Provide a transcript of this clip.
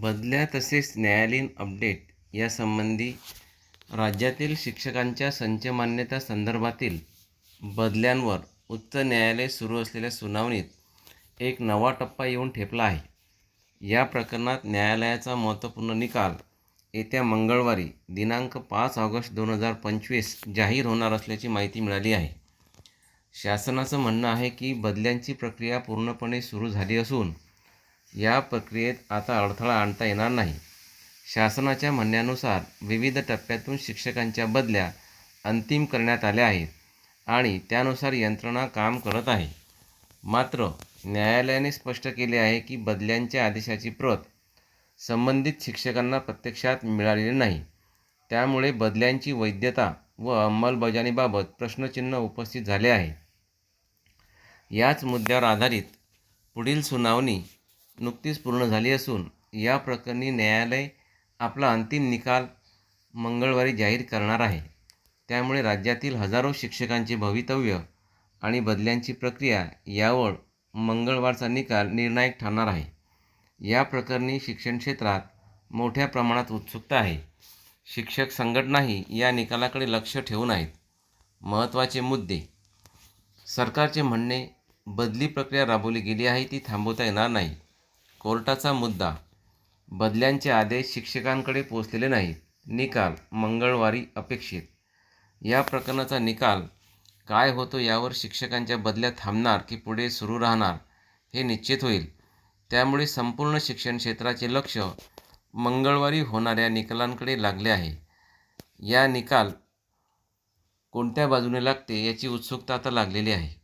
बदल्या तसेच न्यायालयीन अपडेट यासंबंधी राज्यातील शिक्षकांच्या संच मान्यता संदर्भातील बदल्यांवर उच्च न्यायालय सुरू असलेल्या सुनावणीत एक नवा टप्पा येऊन ठेपला आहे. या प्रकरणात न्यायालयाचा महत्त्वपूर्ण निकाल येत्या मंगळवारी दिनांक पाच ऑगस्ट दोन हजार पंचवीस जाहीर होणार असल्याची माहिती मिळाली आहे. शासनाचं म्हणणं आहे की बदल्यांची प्रक्रिया पूर्णपणे सुरू झाली असून या प्रक्रियेत आता अडथळा आणता येणार नाही. शासनाच्या म्हणण्यानुसार विविध टप्प्यातून शिक्षकांच्या बदल्या अंतिम करण्यात आल्या आहेत आणि त्यानुसार यंत्रणा काम करत आहे. मात्र न्यायालयाने स्पष्ट केले आहे की बदल्यांच्या आदेशाची प्रत संबंधित शिक्षकांना प्रत्यक्षात मिळालेली नाही. त्यामुळे बदल्यांची वैधता व अंमलबजावणीबाबत प्रश्नचिन्ह उपस्थित झाले आहे. याच मुद्द्यावर आधारित पुढील सुनावणी नुकतीच पूर्ण झाली असून या प्रकरणी न्यायालय आपला अंतिम निकाल मंगळवारी जाहीर करणार आहे. त्यामुळे राज्यातील हजारो शिक्षकांचे भवितव्य आणि बदल्यांची प्रक्रिया यावर मंगळवारचा निकाल निर्णायक ठरणार आहे. या प्रकरणी शिक्षण क्षेत्रात मोठ्या प्रमाणात उत्सुकता आहे. शिक्षक संघटनाही या निकालाकडे लक्ष ठेवून आहेत. महत्त्वाचे मुद्दे. सरकारचे म्हणणे बदली प्रक्रिया राबवली गेली आहे ती थांबवता येणार नाही. कोर्टाचा मुद्दा. बदल्यांचे आदेश शिक्षकांकडे पोचलेले नाहीत. निकाल मंगळवारी अपेक्षित. या प्रकरणाचा निकाल काय होतो यावर शिक्षकांच्या बदल्या थांबणार की पुढे सुरू राहणार हे निश्चित होईल. त्यामुळे संपूर्ण शिक्षण क्षेत्राचे लक्ष मंगळवारी होणाऱ्या निकालांकडे लागले आहे. या निकाल कोणत्या बाजूने लागते याची उत्सुकता आता लागलेली आहे.